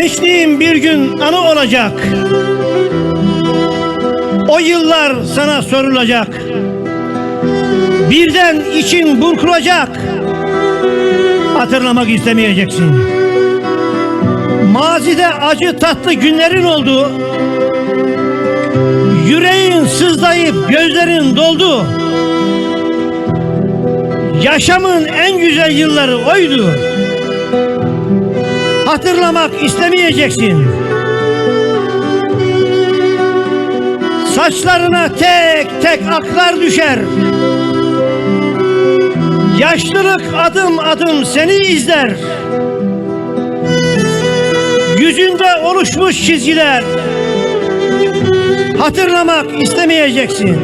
Gençliğin bir gün anı olacak. O yıllar sana sorulacak. Birden için burkulacak. Hatırlamak istemeyeceksin. Mazide acı tatlı günlerin oldu. Yüreğin sızlayıp gözlerin doldu. Yaşamın en güzel yılları oydu. Hatırlamak istemeyeceksin. Saçlarına tek tek aklar düşer. Yaşlılık adım adım seni izler. Yüzünde oluşmuş çizgiler. Hatırlamak istemeyeceksin.